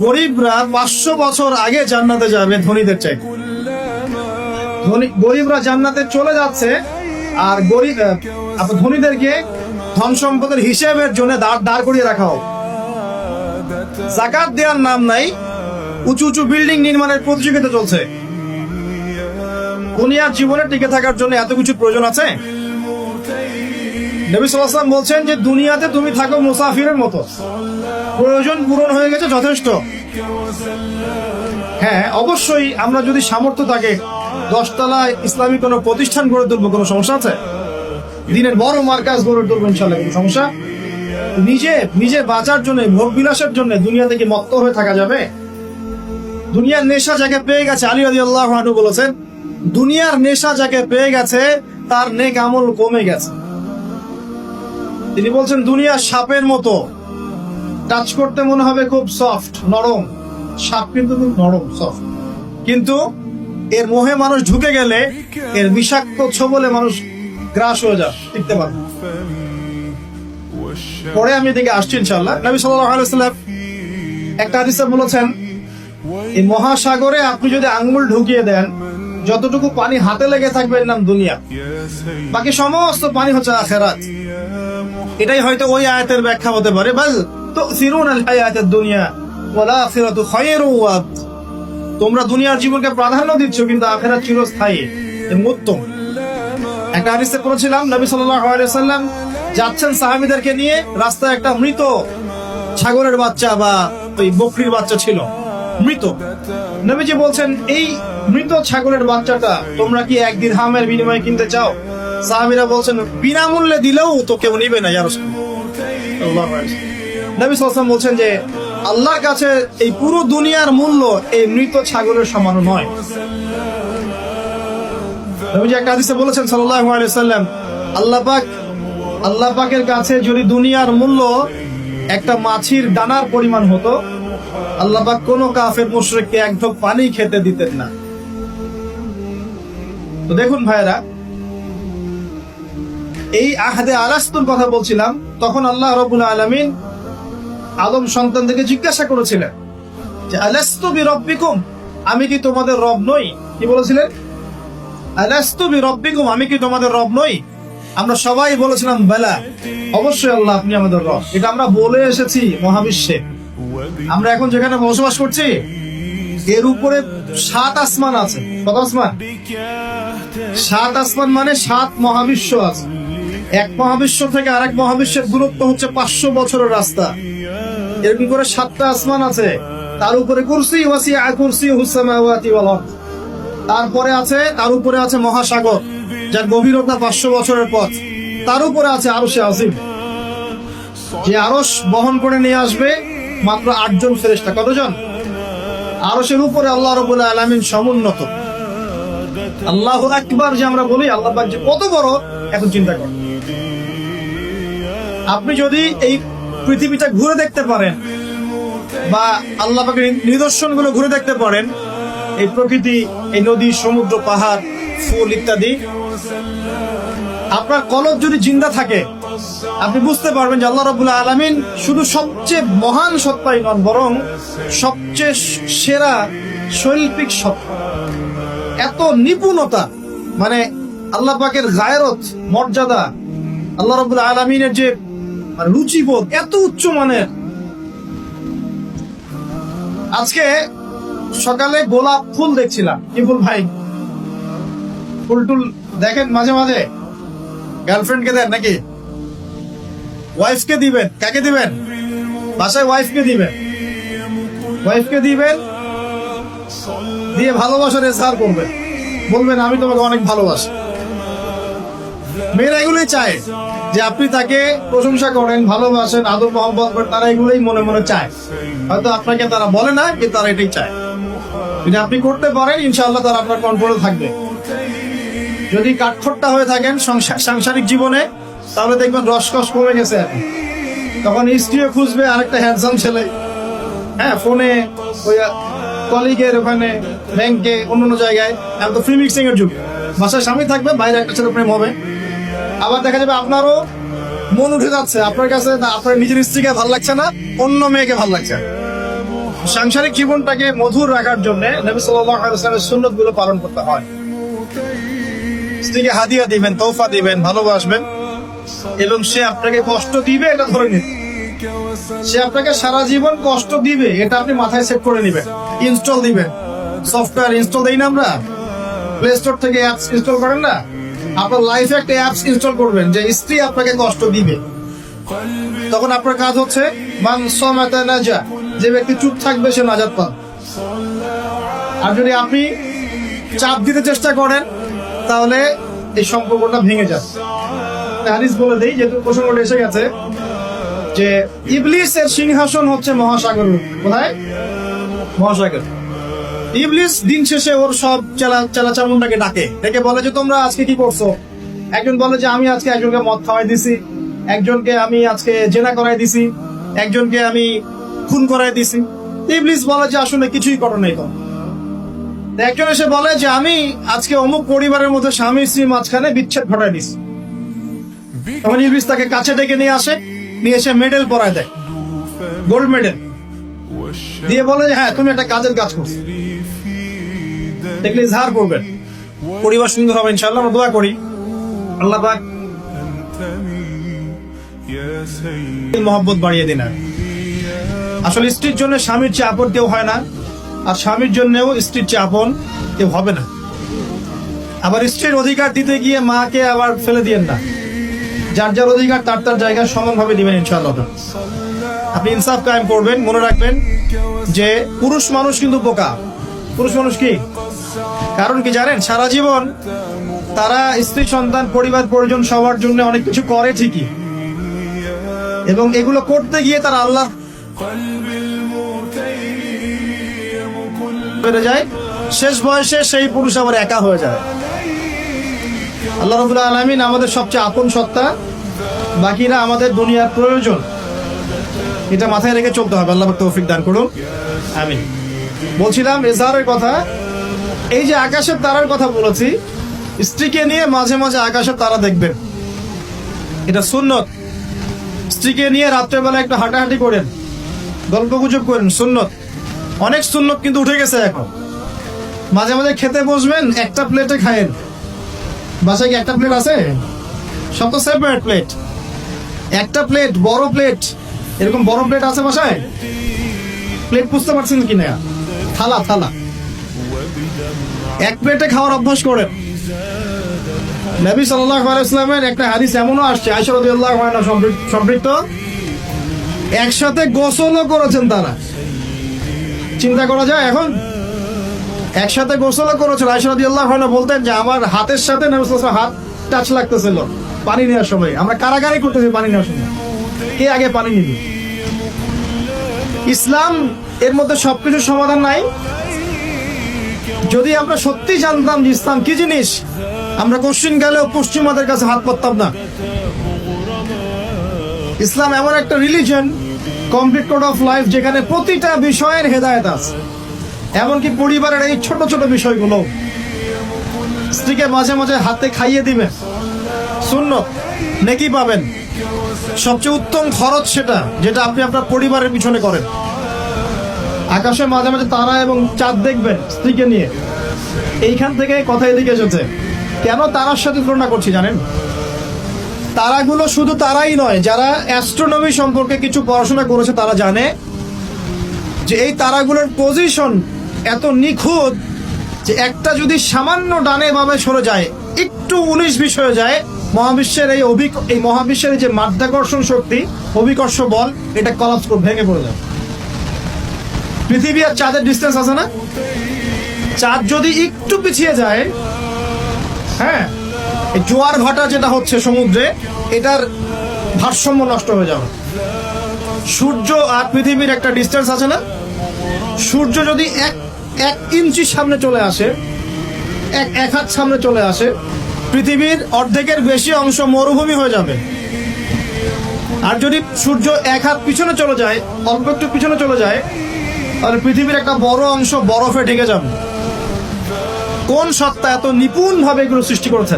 গরিবরা পাঁচশো বছর আগে জান্নাতে যাবে ধনীদের চাই গরিবরা জান্নাতে চলে যাচ্ছে আর গরিব ধনীদেরকে ধন সম্পদের হিসেবের জন্য দাঁড় করিয়ে রাখা হোক। জাকাত দেওয়ার নাম নাই, উঁচু উঁচু বিল্ডিং নির্মাণের প্রতিযোগিতা চলছে। দুনিয়ার জীবনে টিকে থাকার জন্য এত কিছু প্রয়োজন আছে? নবী সাল্লাম বলছেন যে দুনিয়াতে তুমি থাকো মুসাফিরের মতো। প্রয়োজন পূরণ হয়ে গেছে যথেষ্ট। হ্যাঁ অবশ্যই আমরা যদি সামর্থ্য থাকে, দশতলায় ইসলামী কোনো প্রতিষ্ঠান গড়ে তুলবো, কোনো সমস্যা আছে? দিনের বড় মার্কাজ গড়ে তুলবো ইনশাল্লাহ কোনো সমস্যা? নিজে নিজে বাঁচার জন্য ভোগ বিলাসের জন্য দুনিয়া থেকে মত্ত হয়ে থাকা যাবে? দুনিয়ার নেশা যাকে পেয়ে গেছে, আলী আলী আল্লাহ বলেছেন, দুনিয়ার নেশা যাকে পেয়ে গেছে, তার নেক আমল কমে গেছে। তিনি বলছেন, দুনিয়া সাপের মতো। টাচ করতে মনে হবে খুব সফট, নরম। সাপ কিন্তু খুব নরম, সফট। কিন্তু এর মোহে মানুষ ঢুকে গেলে এর বিষাক্ত ছোবলে মানুষ গ্রাস হয়ে যায়, টিকতে পারে পরে আমি এদিকে আসছি ইনশাল্লাহ নবী সাল্লাম একটা হাদিসে বলেছেন, এই মহাসাগরে আপনি যদি আঙ্গুল ঢুকিয়ে দেন, যতটুকু পানি হাতে লেগে থাকবে এর নাম দুনিয়া। বাকি সমস্ত পানি হচ্ছে আখেরাত। এটাই হয়তো ওই আয়াতের ব্যাখ্যা হতে পারে। বাল তো সিরুন আল হায়াতের দুনিয়া ওয়ালা আখিরাতু খায়রু ওয়া তোমরা দুনিয়ার জীবনকে প্রাধান্য দিচ্ছ, কিন্তু আখেরাত চিরস্থায়ী এবং উত্তম। একটা হাদিসে পড়েছিলাম, নবী সাল্লাল্লাহু আলাইহি সাল্লাম যাচ্ছেন সাহাবীদেরকে নিয়ে, রাস্তায় একটা মৃত ছাগলের বাচ্চা বা ওই বকরির বাচ্চা ছিল। মৃত। নবীজি বলছেন, এই মৃত ছাগলের বাচ্চাটা তোমরা কি এক দিরহামের বিনিময়ে কিনতে চাও? সাহাবীরা বলছেন, বিনামূল্যে দিলেও তো কেউ নিবে না, ইয়া রাসূলুল্লাহ নবী সাল্লাল্লাহু বলছেন যে, আল্লাহর কাছে এই পুরো দুনিয়ার মূল্য এই মৃত ছাগলের সমান নয়। নবীজি একটা বলেছেন, সাল্লাল্লাহু সাল্লাম আল্লাহ পাক, আল্লাহ পাকের কাছে যদি দুনিয়ার মূল্য একটা মাছির দানার পরিমাণ হতো, আল্লাহ পাক কোনো কাফের, মুশরিককে এক পানি খেতে দিতেন না। তো দেখুন ভাইরা এই আহাদে আলাস্তুর কথা বলছিলাম, তখন আল্লাহ রবুল আলমিন আদম সন্তানদেরকে জিজ্ঞাসা করেছিলেন যে, আলাস্তু বি রব্বিকুম আমি কি তোমাদের রব নই? কি বলেছিলেন? আলাস্তু বি রব্বিকুম আমি কি তোমাদের রব নই? আমরা সবাই বলেছিলাম, বেলা, অবশ্যই আল্লাহ আপনি আমাদের রব। এটা আমরা বলে এসেছি মহাবিশ্বে। আমরা এখন যেখানে বসবাস করছি, এর উপরে সাত আসমান আছে। কত আসমান? সাত আসমান মানে সাত মহাবিশ্ব আছে। এক মহাবিশ্ব থেকে আরেক মহাবিশ্বের দূরত্ব হচ্ছে পাঁচশো বছরের রাস্তা। এরকম করে সাতটা আসমান আছে। তার উপরে তারপরে আছে, তার উপরে আছে মহাসাগর, যার গভীরতা পাঁচশো বছরের পথ। তার উপরে আছে আরশে আজিম। যে আরশ বহন করে নিয়ে আসবে মাত্র আটজন ফেরেশতা। কতজন? আরশের উপরে আল্লাহ রবুল্লাহ আলমিন সমুন্নত। আল্লাহ একবার যে আমরা বলি, আল্লাহ যে কত বড়, এখন চিন্তা কর। আপনি যদি এই পৃথিবীটা ঘুরে দেখতে পারেন বা আল্লাহ পাকের নিদর্শনগুলো ঘুরে দেখতে পারেন, এই প্রকৃতি, এই নদী, সমুদ্র, পাহাড়, ফুল ইত্যাদি, আপনার কলব যদি জিন্দা থাকে, আপনি বুঝতে পারবেন যে আল্লাহ রবুল্লাহ আলমিন শুধু সবচেয়ে মহান সত্তাই নন, বরং সবচেয়ে সেরা শৈল্পিক সত্তা এত নিপুণতা মানে আল্লাহ পাকের গায়রত মর্যাদা, আল্লাহ রবুল্লাহ আলমিনের যে মানে রুচিবোধ এত উচ্চ মানের। আজকে সকালে গোলাপ ফুল দেখছিলাম। কি ফুল ভাই? ফুল টুল দেখেন মাঝে মাঝে? গার্লফ্রেন্ডকে দেন নাকি? ওয়াইফকে দিবেন? কাকে দিবেন? বাসায় ওয়াইফকে দিবেন? ওয়াইফকে দিবেন? দিয়ে ভালোবাসার এজহার করবেন। বলবেন, আমি তোমাকে অনেক ভালোবাসি। মেয়েরা এগুলোই চায় যে আপনি তাকে প্রশংসা করেন, ভালোবাসেন, আদর মহব্বত করেন, তারা এগুলোই মনে মনে চায়। হয়তো আপনাকে তারা বলে না, কিন্তু তারা এটাই চায়। যদি আপনি করতে পারেন, ইনশাআল্লাহ তারা আপনার কন্ট্রোলে থাকবে। যদি কাঠখোট্টা হয়ে থাকেন সাংসারিক জীবনে, তাহলে দেখবেন রসকস কমে গেছে। তখন স্ত্রীও খুঁজবে আরেকটা হ্যান্ডসাম ছেলে। হ্যাঁ ফোনে ওই কলিগের ওখানে ব্যাংকে অন্য জায়গায়। এখন তো ফ্রি মিক্সিং এর যুগ। বাসায় স্বামী থাকবে, বাইরে একটা ছেলে প্রেম হবে। আবার দেখা যাবে আপনারও মন উঠে যাচ্ছে। আপনার কাছে আপনার নিজের স্ত্রীকে ভালো লাগছে না, অন্য মেয়েকে ভালো লাগছে। সাংসারিক জীবনটাকে মধুর রাখার জন্য নবী ওয়াসাল্লামের সুন্নতগুলো পালন করতে হয়। স্ত্রীকে হাদিয়া দিবেন দিবেন, ভালোবাসবেন। এবং সে আপনাকে কষ্ট দিবে, এটা ধরে নিন। সে আপনাকে সারা জীবন কষ্ট দিবে, এটা আপনি মাথায় সেট করে নেবেন। ইনস্টল দিবেন। সফটওয়্যার ইনস্টল দেই না আমরা? প্লে স্টোর থেকে অ্যাপস ইনস্টল করেন না? আপনার লাইফে একটা অ্যাপস ইনস্টল করবেন, যে স্ত্রী আপনাকে কষ্ট দিবে। তখন আপনার কাজ হচ্ছে, মান সমাতা নাজা, যে ব্যক্তি চুপ থাকবে, সে নাজাত পান আর যদি আপনি চাপ দিতে চেষ্টা করেন, তাহলে এই সম্পর্কটা ভেঙে যাবে। হারিস বলে দেই, যেহেতু প্রসঙ্গটা এসে গেছে, যে ইবলিসের সিংহাসন হচ্ছে মহাসাগর কোথায়? মহাসাগর। ইবলিস দিন শেষে ওর সব চেলা চেলা চামুন্ডাকে ডাকে। ডেকে বলে যে তোমরা আজকে কি করছ? একজন বলে যে আমি আজকে একজনকে মদ খাওয়াই দিছি। একজনকে আমি আজকে জেনা করাই দিছি। একজনকে আমি খুন করাই দিছি। ইবলিস বলে যে আসলে কিছুই করো নাই তো। একজন এসে বলে যে আমি আজকে অমুক পরিবারের মধ্যে স্বামী স্ত্রী মাঝখানে বিচ্ছেদ ঘটাই দিছি। তখন ইবলিস তাকে কাছে ডেকে নিয়ে আসে নিয়ে এসে মেডেল পরায় দেয়। গোল্ড মেডেল দিয়ে বলে যে, হ্যাঁ তুমি একটা কাজের কাজ করছ। দেখলে ইজহার করবেন। পরিবার সুন্দর হবে ইনশাল্লাহ আমরা দোয়া করি। আল্লাহ পাক মহব্বত বাড়িয়ে দিন। আসলে স্ত্রীর জন্য স্বামীর চেয়ে আপন কেউ হয় না, আর স্বামীর জন্যও স্ত্রীর চেয়ে আপন কেউ হবে না। আবার স্ত্রীর অধিকার দিতে গিয়ে মাকে আবার ফেলে দিয়েন না। যার যার অধিকার, তার তার জায়গায় সমানভাবে দিবেন, ইনশাআল্লাহ। আপনি ইনসাফ কায়েম করবেন, মনে রাখবেন যে পুরুষ মানুষ কিন্তু বোকা। পুরুষ মানুষ কি? কারণ কি জানেন? সারা জীবন তারা স্ত্রী, সন্তান, পরিবার, পরিজন সবার জন্য অনেক কিছু করে ঠিকই। এবং এগুলো করতে গিয়ে তারা আল্লাহ বেড়ে যায়। শেষ বয়সে সেই পুরুষ আবার একা হয়ে যায়। আল্লাহ রবুল্লাহ আলমিন আমাদের সবচেয়ে আপন সত্তা, বাকিরা আমাদের দুনিয়ার প্রয়োজন। এটা মাথায় রেখে চলতে হবে। আল্লাহ তৌফিক দান করুন। আমি বলছিলাম এজাহারের কথা এই যে আকাশের তারার কথা বলেছি, স্ত্রীকে নিয়ে মাঝে মাঝে আকাশের তারা দেখবেন। এটা সুন্নত। স্ত্রীকে নিয়ে রাত্রেবেলা একটু হাঁটাহাঁটি করেন গল্প গুজব করেন, সুন্নত। অনেক সুন্নত কিন্তু উঠে গেছে এখন। মাঝে মাঝে খেতে বসবেন, একটা প্লেটে খায়েন। বাসায় কি একটা প্লেট আছে? সব তো সেপারেট প্লেট একটা প্লেট বড় প্লেট এরকম বড় প্লেট আছে বাসায়? প্লেট বুঝতে পারছেন কিনা থালা থালা। এক প্লেটে খাওয়ার অভ্যাস করেন নবী সাল্লাল্লাহু আলাইহি ওয়াসাল্লামের একটা হাদিস এমনও আসছে সম্পৃ- সম্পৃক্ত। একসাথে গোসলও করেছেন তারা। চিন্তা করা যায় এখন? একসাথে গোসলও করেছেন, আয়েশা রাদিয়াল্লাহু বলতেন যে আমার হাতের সাথে হাত টাচ লাগতেছিল, পানি নেওয়ার সময়। আমরা কারাগারি করতেছি পানি নেওয়ার সময়। কে আগে পানি নিবি? ইসলাম এর মধ্যে সবকিছুর সমাধান নাই। যদি আমরা সত্যি জানতাম যে ইসলাম কি জিনিস, আমরা কোশ্চিন গেলেও পশ্চিমাদের কাছে হাত পাততাম না। ইসলাম এমন একটা religion complete code of life যেখানে প্রতিটা বিষয়ের হেদায়েত আছে। এমনকি পরিবারের এই ছোট ছোট বিষয়গুলো। স্ত্রীকে মাঝে মাঝে হাতে খাইয়ে দিবেন। শূন্য নেকি পাবেন। সবচেয়ে উত্তম খরচ সেটা, যেটা আপনি আপনার পরিবারের পিছনে করেন। আকাশে মাঝে মাঝে তারা এবং চাঁদ দেখবেন স্ত্রীকে নিয়ে। এইখান থেকে কথা এদিকে এসেছে। কেন তারার সাথে তুলনা করছি জানেন? তারাগুলো শুধু তারাই নয়, যারা অ্যাস্ট্রোনমি সম্পর্কে কিছু পড়াশোনা করেছে তারা জানে যে এই তারাগুলোর পজিশন এত নিখুঁত যে একটা যদি সামান্য ডানে বামে সরে যায়, একটু উনিশ বিশ হয়ে যায়, মহাবিশ্বের এই অভিক এই মহাবিশ্বের যে মাধ্যাকর্ষণ শক্তি, অভিকর্ষ বল, এটা কলাপস ভেঙে পড়ে যায়। পৃথিবী আর চাঁদের ডিস্টেন্স আছে না? চাঁদ যদি একটু পিছিয়ে যায় হ্যাঁ জোয়ার ভাটা যেটা হচ্ছে সমুদ্রে, এটার ভারসাম্য নষ্ট হয়ে যাবে। সূর্য আর পৃথিবীর একটা ডিস্টেন্স আছে না? সূর্য যদি এক এক ইঞ্চি সামনে চলে আসে, এক এক হাত সামনে চলে আসে, পৃথিবীর অর্ধেকের বেশি অংশ মরুভূমি হয়ে যাবে। আর যদি সূর্য এক হাত পিছনে চলে যায়, অল্প একটু পিছনে চলে যায় তাহলে পৃথিবীর একটা বড় অংশ বরফে ঢেকে যাবে। কোন সত্তা এত নিপুণ ভাবে এগুলো সৃষ্টি করেছে?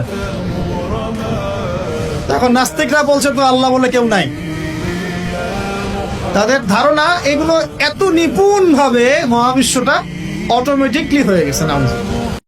এখন নাস্তিকরা বলছে তো আল্লাহ বলে কেউ নাই। তাদের ধারণা এগুলো এত নিপুণ ভাবে মহাবিশ্বটা অটোমেটিকলি হয়ে গেছে, নাম